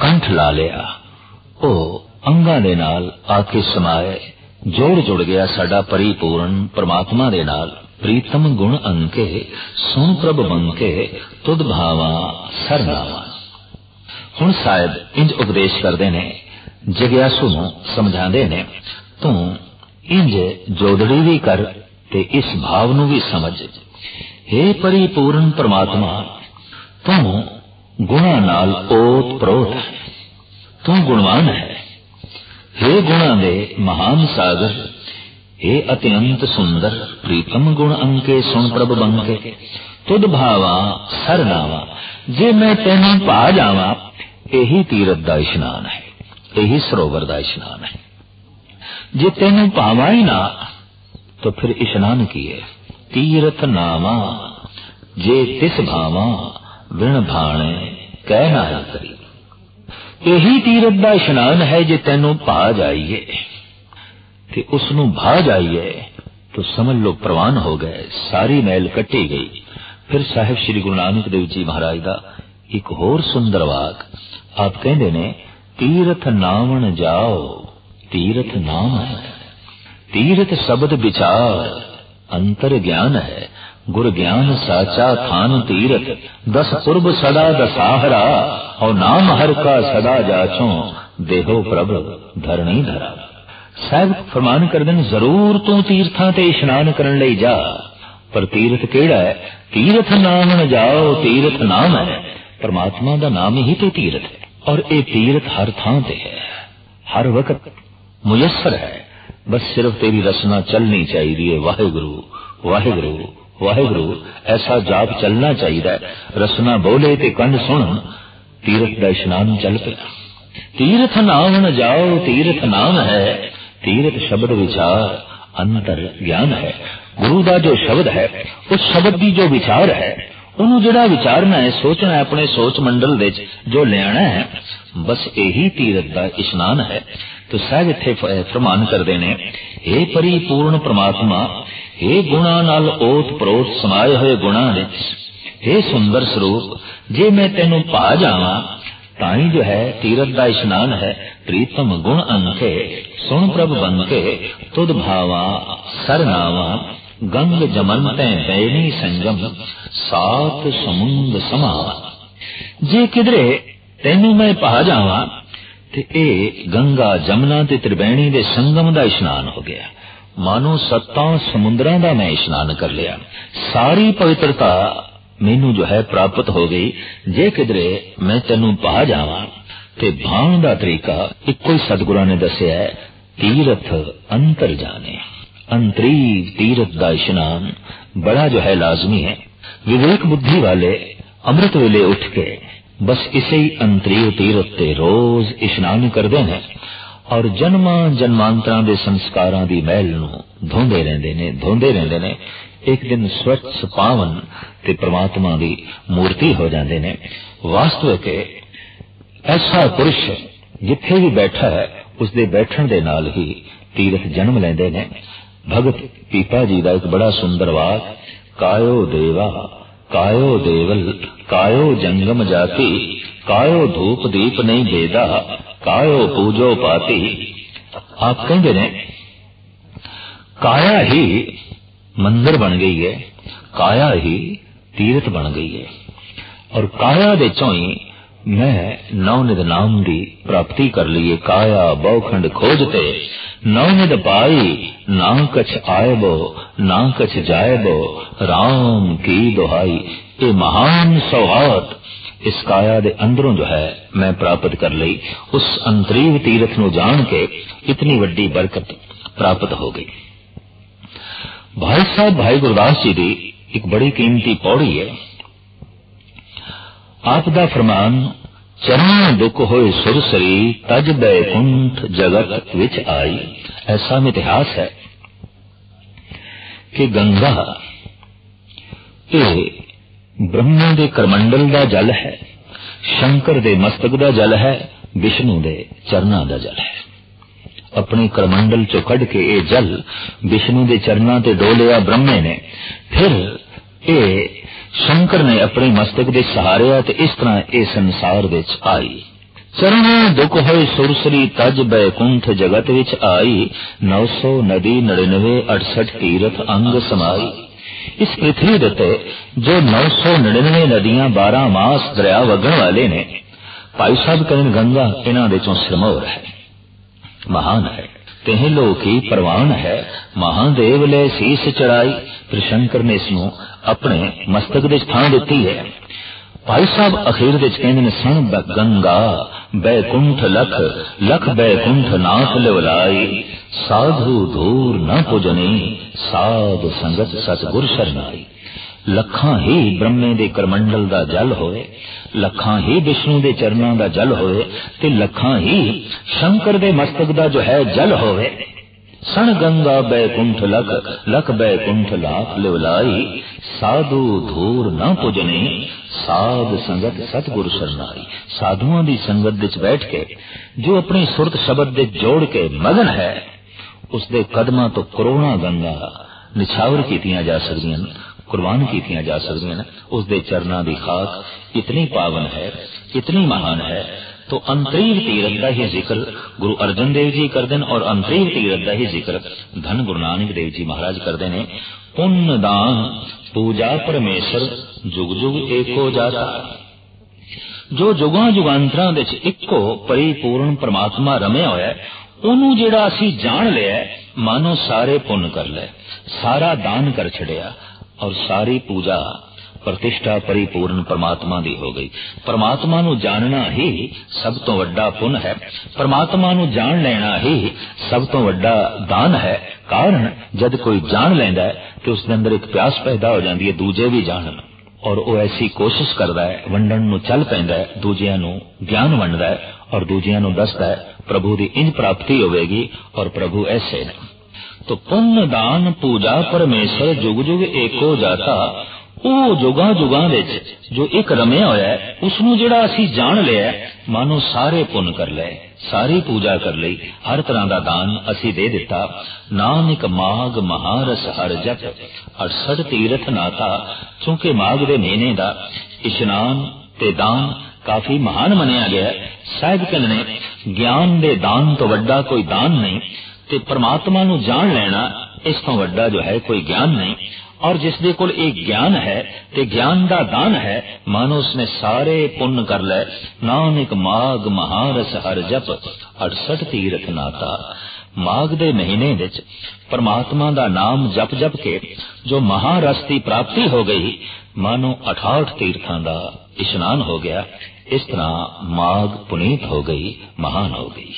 ਕੰਠ ਲਾ ਲਿਆ ਉਹ ਅੰਗਾਂ ਦੇ ਨਾਲ ਆ ਕੇ ਸਮਾਏ ਜੋੜ ਜੁੜ ਗਿਆ ਸਾਡਾ ਪਰਿਪੂਰਨ ਪਰਮਾਤਮਾ ਦੇ ਨਾਲ ਪ੍ਰੀਤਮ ਗੁਣ ਅੰਕੇ ਸੁਣ ਪ੍ਰਭ ਬੰਕੇ ਤੁਧ ਭਾਵਾ ਸਰਨਾਵਾ ਹੁਣ ਸ਼ਾਇਦ ਇੰਜ ਉਪਦੇਸ਼ ਕਰਦੇ ਨੇ ਜਗਿਆਸੂ ਨੂੰ ਸਮਝਾਉਂਦੇ ਨੇ ਤੂੰ ਇੰਜ ਜੋਦੜੀ ਵੀ ਕਰ ਤੇ ਇਸ ਭਾਵ ਨੂੰ ਵੀ ਸਮਝ हे ਪਰਿਪੂਰਨ ਪਰਮਾਤਮਾ ਤੂੰ ਗੁਣਾ ਨਾਲ ਓਤ ਪ੍ਰੋਤ ਤੂੰ ਗੁਣਵਾਨ ਹੈ हे ਗੁਣਾ ਦੇ ਮਹਾਨ ਸਾਗਰ हे ਅਤਿਅੰਤ ਸੁੰਦਰ ਪ੍ਰੀਤਮ ਗੁਣ ਅੰਕੇ ਸੁਣ ਪ੍ਰਭ ਬੰਕੇ ਤੁਧ ਭਾਵਾ ਸਰਨਾਵਾ ਜੇ ਮੈਂ ਤੈਨੂੰ ਪਾ ਜਾਵਾਂ ਇਹੀ ਤੀਰਤ ਦਾ ਇਸ਼ਨਾਨ ਹੈ ਇਹੀ ਸਰੋਵਰ ਦਾ ਇਸ਼ਨਾਨ ਹੈ ਜੇ ਤੈਨੂੰ ਪਾਵਾਂ ਹੀ ਨਾ ਤਾਂ ਫਿਰ ਇਸ਼ਨਾਨ ਕੀ ਹੈ ਤੀਰਥ ਨਾਮਾ ਜੇ ਤਿਸ ਭਾਵਾ ਵਿਣ ਭਾਣੇ ਕਹਿ ਨਾ ਕਰੀ। ਇਹੀ ਤੀਰਥ ਦਾ ਇਸ਼ਨਾਨ ਹੈ ਜੇ ਤੈਨੂੰ ਭਾ ਜਾਈਏ। ਤੇ ਉਸ ਨੂੰ ਭਾ ਜਾਈਏ, ਤਾਂ ਸਮਝ ਲੋ ਪ੍ਰਵਾਨ ਹੋ ਗਏ, ਸਾਰੀ ਮੈਲ ਕੱਟੀ ਗਈ। ਫਿਰ ਸਾਹਿਬ ਸ੍ਰੀ ਗੁਰੂ ਨਾਨਕ ਦੇਵ ਜੀ ਮਹਾਰਾਜ ਦਾ ਇੱਕ ਹੋਰ ਸੁੰਦਰ ਵਾਕ, ਆਪ ਕਹਿੰਦੇ ਨੇ, ਤੀਰਥ ਨਾਵਣ ਜਾਓ, ਤੀਰਥ ਨਾਮ ਹੈ। ਤੀਰਥ ਸ਼ਬਦ ਵਿਚਾਰ ਅੰਤਰ ਗਿਆਨ ਹੈ। ਗੁਰ ਗਿਆਨ ਸਾਚਾ ਥਾਨ ਤੀਰਥ, ਦਸ ਪੁਰਬ ਸਦਾ ਦਸਾਹਰਾ ਔ ਨਾਮ ਹਰ ਕਾ ਸਦਾ ਜਾਚੋ, ਦੇਹੋ ਪ੍ਰਭ ਧਰਣੀ ਧਰਾ। ਸਾਹਿਬ ਫਰਮਾਨ ਕਰਦੇ ਨੇ ਜ਼ਰੂਰ ਤੂੰ ਤੀਰਥਾਂ ਤੇ ਇਸ਼ਨਾਨ ਕਰਨ ਲਈ ਜਾ। ਪਰ ਤੀਰਥ ਕਿਹੜਾ ਹੈ? ਤੀਰਥ ਨਾਮ ਨ ਜਾਓ, ਤੀਰਥ ਨਾਮ ਹੈ। ਪਰਮਾਤਮਾ ਦਾ ਨਾਮ ਹੀ ਤੇ ਤੀਰਥ ਹੈ। ਔਰ ਇਹ ਤੀਰਥ ਹਰ ਥਾਂ ਤੇ ਹੈ। ਹਰ ਵਕਤ ਮੁਯਸਰ ਹੈ। ਬਸ ਸਿਰਫ ਤੇਰੀ ਰਸਨਾ ਚੱਲਣੀ ਚਾਹੀਦੀ ਹੈ ਵਾਹਿਗੁਰੂ ਵਾਹਿਗੁਰੂ ਵਾਹਿਗੁਰੂ ਐਸਾ ਜਾਪ ਚੱਲਣਾ ਚਾਹੀਦਾ ਹੈ ਰਸਨਾ ਬੋਲੇ ਤੇ ਕੰਨ ਸੁਣਨ ਤੀਰਥ ਦਾ ਇਸ਼ਨਾਨ ਚੱਲ ਪਿਆ ਤੀਰਥ ਨਾਮ ਨ ਜਾਓ ਤੀਰਥ ਨਾਮ ਹੈ ਤੀਰਥ ਸ਼ਬਦ ਵਿਚਾਰ ਅੰਤਰ ਗਿਆਨ ਹੈ ਗੁਰੂ ਦਾ ਜੋ ਸ਼ਬਦ ਹੈ ਉਸ ਸ਼ਬਦ ਦੀ ਜੋ ਵਿਚਾਰ ਹੈ ਉਹਨੂੰ ਜਿਹੜਾ ਵਿਚਾਰਨਾ ਹੈ ਸੋਚਣਾ ਹੈ ਆਪਣੇ ਸੋਚ ਮੰਡਲ ਵਿੱਚ ਜੋ ਲਿਆਣਾ ਹੈ ਬਸ ਇਹੀ ਤੀਰਥ ਦਾ ਇਸ਼ਨਾਨ ਹੈ ਤੋ ਸਾਹਿਬ ਇੱਥੇ ਫਰਮਾਨ ਕਰਦੇ ਨੇ हे ਪਰਿਪੂਰਨ ਪ੍ਰਮਾਤਮਾ हे ਗੁਣਾ ਨਾਲ ਓਤ ਪ੍ਰੋਤ ਸਮਾਏ ਹੋਏ ਗੁਣਾ ਵਿੱਚ हे ਸੁੰਦਰ ਸਰੂਪ ਜੇ ਮੈਂ ਤੈਨੂੰ ਪਾ ਜਾਵਾਂ ਤਾਂ ਹੀ ਜੋ ਹੈ ਤੀਰਥ ਦਾ ਇਸ਼ਨਾਨ ਹੈ ਪ੍ਰੀਤਮ ਗੁਣ ਅੰਕੇ ਸੁਣ ਪ੍ਰਭ ਬੰਕੇ ਤੁਧ ਭਾਵਾ ਸਰਨਾਵਾ ਗੰਗ ਜਮਨਤੇ ਬੈਣੀ ਸੰਜਮ ਸਾਤ ਸਮੁੰਦ ਸਮਾਵਾ ਜੇ ਕਿਧਰੇ ਤੈਨੂੰ ਮੈਂ ਪਾ ਜਾਵਾਂ ਤੇ ਇਹ ਗੰਗਾ ਜਮਨਾ ਤੇ ਤ੍ਰਿਵੇਣੀ ਦੇ ਸੰਗਮ ਦਾ ਇਸ਼ਨਾਨ ਹੋ ਗਿਆ। ਮਾਨੋ ਸੱਤਾਂ ਸਮੁੰਦਰਾਂ ਦਾ ਮੈਂ ਇਸ਼ਨਾਨ ਕਰ ਲਿਆ। ਸਾਰੀ ਪਵਿੱਤਰਤਾ ਮੈਨੂੰ ਜੋ ਹੈ ਪ੍ਰਾਪਤ ਹੋ ਗਈ। ਜੇ ਕਿਧਰੇ ਮੈਂ ਤੈਨੂੰ ਪਾ ਜਾਵਾਂ, ਤੇ ਭਾਣ ਦਾ ਤਰੀਕਾ ਇੱਕੋ ਹੀ ਸਤਿਗੁਰਾਂ ਨੇ ਦੱਸਿਆ ਹੈ, ਤੀਰਥ ਅੰਤਰ ਜਾਣੇ। ਅੰਤਰੀ ਤੀਰਥ ਦਾ ਇਸ਼ਨਾਨ ਬੜਾ ਜੋ ਹੈ ਲਾਜ਼ਮੀ ਹੈ। ਵਿਵੇਕ ਬੁੱਧੀ ਵਾਲੇ ਅੰਮ੍ਰਿਤ ਵੇਲੇ ਉੱਠ ਕੇ ਬਸ ਇਸੇ ਹੀ ਅੰਤਰੀ ਤੀਰਥ ਤੇ ਰੋਜ਼ ਇਸ਼ਨਾਨ ਕਰਦੇ ਨੇ ਔਰ ਜਨਮਾਂ ਜਨਮਾਂਤਰਾਂ ਦੇ ਸੰਸਕਾਰਾਂ ਦੀ ਮਹਿਲ ਨੂੰ ਧੋਂਦੇ ਰਹਿੰਦੇ ਨੇ ਧੋਂਦੇ ਰਹਿੰਦੇ ਨੇ ਇੱਕ ਦਿਨ ਸਵੱਛ ਪਾਵਨ ਤੇ ਪ੍ਰਮਾਤਮਾ ਦੀ ਮੂਰਤੀ ਹੋ ਜਾਂਦੇ ਨੇ ਵਾਸਤਵਿਕ ਐਸਾ ਪੁਰਸ਼ ਜਿੱਥੇ ਵੀ ਬੈਠਾ ਹੈ ਉਸ ਦੇ ਬੈਠਣ ਦੇ ਨਾਲ ਹੀ ਤੀਰਥ ਜਨਮ ਲੈਂਦੇ ਨੇ ਭਗਤ ਪੀਪਾ ਜੀ ਦਾ ਇੱਕ ਬੜਾ ਸੁੰਦਰ ਵਾਕ ਕਾਇਓ ਦੇਵਾ ਕਾਇਓ ਦੇਵਲ ਕਾਇਓ ਜੰਗਮ ਜਾਤੀ ਕਾਇਓ ਧੂਪ ਦੀਪ ਨਹੀਂ ਦੇਦਾ ਕਾਇਓ ਪੂਜੋ ਪਾਤੀ ਆਪ ਕਹਿੰਦੇ ਨੇ ਕਾਇਆ ਹੀ ਮੰਦਰ ਬਣ ਗਈ ਹੈ ਕਾਇਆ ਹੀ ਤੀਰਥ ਬਣ ਗਈ ਹੈ ਔਰ ਕਾਇਆ ਦੇ ਚੋਂ ਹੀ ਮੈਂ ਨੌ ਨਿਦ ਨਾਮ ਦੀ ਪ੍ਰਾਪਤੀ ਕਰ ਲਈਏ ਕਾਇਆ ਬਹੁਖੰਡ ਖੋਜਤੇ ਨੌ ਨਿਦ ਪਾਈ ਨਾ ਕਛ ਆਇਬੋ ਨਾ ਕਛ ਜਾਇਬੋ RAM ਕੀ ਦੁਹਾਈ ਇਹ ਮਹਾਨ ਸੌਗਾਤ ਇਸ ਕਾਇਆ ਦੇ ਅੰਦਰੋਂ ਜੋ ਹੈ ਮੈਂ ਪ੍ਰਾਪਤ ਕਰ ਲਈ ਉਸ ਅੰਤਰੀਵ ਤੀਰਥ ਨੂੰ ਜਾਣ ਕੇ ਇਤਨੀ ਵੱਡੀ ਬਰਕਤ ਪ੍ਰਾਪਤ ਹੋ ਗਈ ਭਾਈ ਸਾਹਿਬ ਭਾਈ ਗੁਰਦਾਸ ਜੀ ਦੀ ਇੱਕ ਬੜੀ ਕੀਮਤੀ ਪੌੜੀ ਹੈ ਆਪ ਦਾ ਫਰਮਾਨ, ਚਰਨ ਦੁੱਖ ਹੋਏ ਸੁਰਸਰੀ ਤਜ ਬੈਕੁੰਠ ਜਗਤ ਵਿੱਚ ਆਈ। ਐਸਾ ਇਤਿਹਾਸ ਹੈ ਕਿ ਗੰਗਾ ਇਹ ਬ੍ਰਹਮਾ ਦੇ ਕਰਮੰਡਲ ਦਾ ਜਲ ਹੈ, ਸ਼ੰਕਰ ਦੇ ਮਸਤਕ ਦਾ ਜਲ ਹੈ, ਵਿਸ਼ਨੂੰ ਦੇ ਚਰਨਾਂ ਦਾ ਜਲ ਹੈ। ਆਪਣੇ ਕਰਮੰਡਲ ਚੋਂ ਕੱਢ ਕੇ ਇਹ ਜਲ ਵਿਸ਼ਨੂੰ ਦੇ ਚਰਨਾਂ ਤੇ ਡੋਲਿਆ ਬ੍ਰਹਮੇ ਨੇ, ਫਿਰ ਇਹ ਸ਼ੰਕਰ ਨੇ ਆਪਣੇ ਮਸਤਕ ਦੇ ਸਹਾਰਿਆ ਤੇ ਇਸ ਤਰ੍ਹਾਂ ਇਹ ਸੰਸਾਰ ਵਿੱਚ ਆਈ। ਚਰਨ ਦੁਖ ਹੋਏ ਸੁਰਸਰੀ ਤਜ ਬੈਕੁੰਠ ਜਗਤ ਵਿੱਚ ਆਈ 900 ਨਦੀ 99 68 ਤੀਰਥ ਅੰਗ ਸਮਾਈ। ਇਸ ਪ੍ਰithvi ਦੇ ਤੇ ਜੋ 999 ਨਦੀਆਂ 12 ਮਾਸ ਦਰਿਆ ਵਗਣ ਵਾਲੇ ਨੇ, ਭਾਈ ਸਾਹਿਬ ਕਹਿੰਦੇ ਗੰਗਾ ਇਹਨਾਂ ਦੇ ਚੋਂ ਸਿਰਮੌਰ ਹੈ। ਮਹਾਨ ਹੈ। ਤਹਿ ਲੋਕੀ ਪ੍ਰਵਾਨ ਹੈ। ਮਹਾਦੇਵ ਲੈ ਸੀਸ ਚੜਾਈ ਫਿਰ ਸ਼ੰਕਰ ਨੇ ਇਸ ਨੂੰ ਆਪਣੇ ਮਸਤਕ ਦੇ ਥਾਂ ਦਿੱਤੀ ਹੈ ਭਾਈ ਸਾਹਿਬ ਅਖੀਰ ਵਿੱਚ ਕਹਿੰਦੇ ਨੇ, ਸਣ ਗੰਗਾ ਬੈਕੁੰਠ ਲਖ ਲਖ ਬੈਕੁੰਠ ਨਾਥ ਲਿਵਲਾਈ ਸਾਧੂ ਧੂਰ ਨਾ ਪੁਜਨੀ, ਸਾਧ ਸੰਗਤ ਸਤਗੁਰ ਸ਼ਰਨਾਈ ਲੱਖਾਂ ਹੀ ਬ੍ਰਹਮੇ ਦੇ ਕਰਮੰਡਲ ਦਾ ਜਲ ਹੋਵੇ ਲੱਖਾਂ ਹੀ ਵਿਸ਼ਨੂੰ ਦੇ ਚਰਨਾਂ ਦਾ ਜਲ ਹੋਵੇ ਤੇ ਲੱਖਾਂ ਹੀ ਸ਼ੰਕਰ ਦੇ ਮਸਤਕ ਦਾ ਜੋ ਹੈ ਜਲ ਹੋਵੇ। ਸਣ ਗੰਗਾ ਬੈਕੁੰਠ ਲਖ ਲਖ ਬੈਕੁੰਠ ਲਾਖ ਲਿਵਲਾਈ ਸਾਧੂ ਧੂਰ ਨਾ ਪੁਜਨੇ ਸਾਧ ਸੰਗਤ ਸਤਗੁਰ ਸਰਨਾਈ ਸਾਧੂਆਂ ਦੀ ਸੰਗਤ ਵਿੱਚ ਬੈਠ ਕੇ ਜੋ ਆਪਣੀ ਸੁਰਤ ਸ਼ਬਦ ਦੇ ਜੋੜ ਕੇ ਮਗਨ ਹੈ ਉਸ ਦੇ ਕਦਮਾਂ ਤੋਂ ਕਰੋਨਾ ਗੰਗਾ ਨਿਛਾਵਰ ਕੀਤੀਆਂ ਜਾ ਸਕਦੀਆਂ ਕੁਰਬਾਨ ਕੀਤੀਆਂ ਜਾ ਸਕਦੀਆਂ ਨੇ ਉਸ ਦੇ ਚਰਨਾਂ ਦੀ ਖਾਕ ਇਤਨੀ ਪਾਵਨ ਹੈ ਇਤਨੀ ਮਹਾਨ ਹੈ तो अंतरीव तीरथ का ही जिक्र गुरु अर्जन देव जी करते हैं और अंतरीव तीरथ का ही जिक्र धन गुरु नानक देव जी महाराज करते हैं पुण्य दान पूजा परमेश्वर जुग जुग एको जाता ਜੋ ਜੁਗਾਂ ਜੁਗਾਂਤਰਾਂ ਵਿੱਚ ਇੱਕੋ ਪਰਿਪੂਰਨ ਪਰਮਾਤਮਾ ਰਮਿਆ ਹੋਇਆ ਹੈ ਉਹਨੂੰ ਜਿਹੜਾ ਅਸੀਂ ਜਾਣ ਲਿਆ ਮਾਨੋ ਸਾਰੇ ਪੁੰਨ ਕਰ ਲੈ ਸਾਰਾ ਦਾਨ ਕਰ ਛੜਿਆ ਔਰ ਸਾਰੀ ਪੂਜਾ ਪ੍ਰਤਿਸ਼ਠਾ ਪਰਿਪੂਰਨ ਪਰਮਾਤਮਾ ਦੀ ਹੋ ਗਈ। ਪਰਮਾਤਮਾ ਨੂੰ ਜਾਣਨਾ ਹੀ ਸਭ ਤੋਂ ਵੱਡਾ ਪੁੰਨ ਹੈ। ਪਰਮਾਤਮਾ ਨੂੰ ਜਾਣ ਲੈਣਾ ਹੀ ਸਭ ਤੋਂ ਵੱਡਾ ਦਾਨ ਹੈ। ਕਾਰਨ ਜਦ ਕੋਈ ਜਾਣ ਲੈਂਦਾ ਹੈ ਤੇ ਉਸ ਦੇ ਅੰਦਰ ਇੱਕ ਪਿਆਸ ਪੈਦਾ ਹੋ ਜਾਂਦੀ ਹੈ, ਦੂਜੇ ਵੀ ਜਾਣਨ। ਔਰ ਉਹ ਐਸੀ ਕੋਸ਼ਿਸ਼ ਕਰਦਾ ਹੈ, ਵੰਡਣ ਨੂੰ ਚੱਲ ਪੈਂਦਾ ਹੈ, ਦੂਜਿਆਂ ਨੂੰ ਗਿਆਨ ਵੰਡਦਾ ਹੈ ਔਰ ਦੂਜਿਆਂ ਨੂੰ ਦੱਸਦਾ ਹੈ, ਪ੍ਰਭੂ ਦੀ ਇੰਜ ਪ੍ਰਾਪਤੀ ਹੋਵੇਗੀ ਔਰ ਪ੍ਰਭੂ ਐਸੇ ਨੇ। ਤੋ ਪੁੰਨ ਦਾਨ ਪੂਜਾ ਪਰਮੇਸ਼ਰ ਜੁਗ ਜੁਗ ਏਕੋ ਜਾਤਾ ਉਹ ਜੁਗਾਂ ਜੁਗਾਂ ਵਿੱਚ ਜੋ ਇੱਕ ਰਮਿਆ ਹੋਇਆ ਹੈ ਉਸ ਨੂੰ ਜਿਹੜਾ ਅਸੀਂ ਜਾਣ ਲਿਆ ਮਾਨੋ ਸਾਰੇ ਪੁੰਨ ਕਰ ਲਏ, ਸਾਰੀ ਪੂਜਾ ਕਰ ਲਈ, ਹਰ ਤਰ੍ਹਾਂ ਦਾ ਦਾਨ ਅਸੀਂ ਦੇ ਦਿੱਤਾ। ਨਾਨਕ ਮਾਗ ਮਹਾਰਸ ਹਰ ਜਪ 68 ਤੀਰਥ ਨਾਤਾ ਕਿਉਂਕਿ ਮਾਗ ਦੇ ਮਹੀਨੇ ਦਾ ਇਸ਼ਨਾਨ ਤੇ ਦਾਨ ਕਾਫੀ ਮਹਾਨ ਮੰਨਿਆ ਗਿਆ ਸਾਹਿਬ ਕਹਿੰਦੇ ਨੇ, ਗਿਆਨ ਦੇ ਦਾਨ ਤੋਂ ਵੱਡਾ ਕੋਈ ਦਾਨ ਨਹੀਂ ਤੇ ਪ੍ਰਮਾਤਮਾ ਨੂੰ ਜਾਣ ਲੈਣਾ ਇਸ ਤੋਂ ਵੱਡਾ ਜੋ ਹੈ ਕੋਈ ਗਿਆਨ ਨਹੀਂ। ਔਰ ਜਿਸ ਦੇ ਕੋਲ ਇਹ ਗਿਆਨ ਹੈ ਤੇ ਗਿਆਨ ਦਾ ਦਾਨ ਹੈ, ਮਾਨੋ ਉਸਨੇ ਸਾਰੇ ਪੁੰਨ ਕਰ ਲੈ। ਨਾਨਕ ਮਾਗ ਮਹਾਰਸ ਹਰ ਜਪ 68 ਤੀਰਥ ਨਾਤਾ। ਮਾਗ ਦੇ ਮਹੀਨੇ ਵਿੱਚ ਪਰਮਾਤਮਾ ਦਾ ਨਾਮ ਜਪ ਜਪ ਕੇ ਜੋ ਮਹਾਰਸ ਦੀ ਪ੍ਰਾਪਤੀ ਹੋ ਗਈ, ਮਾਨੋ 68 ਤੀਰਥਾਂ ਦਾ ਇਸ਼ਨਾਨ ਹੋ ਗਿਆ। ਇਸ ਤਰ੍ਹਾਂ ਮਾਗ ਪੁਨੀਤ ਹੋ ਗਈ, ਮਹਾਨ ਹੋ ਗਈ।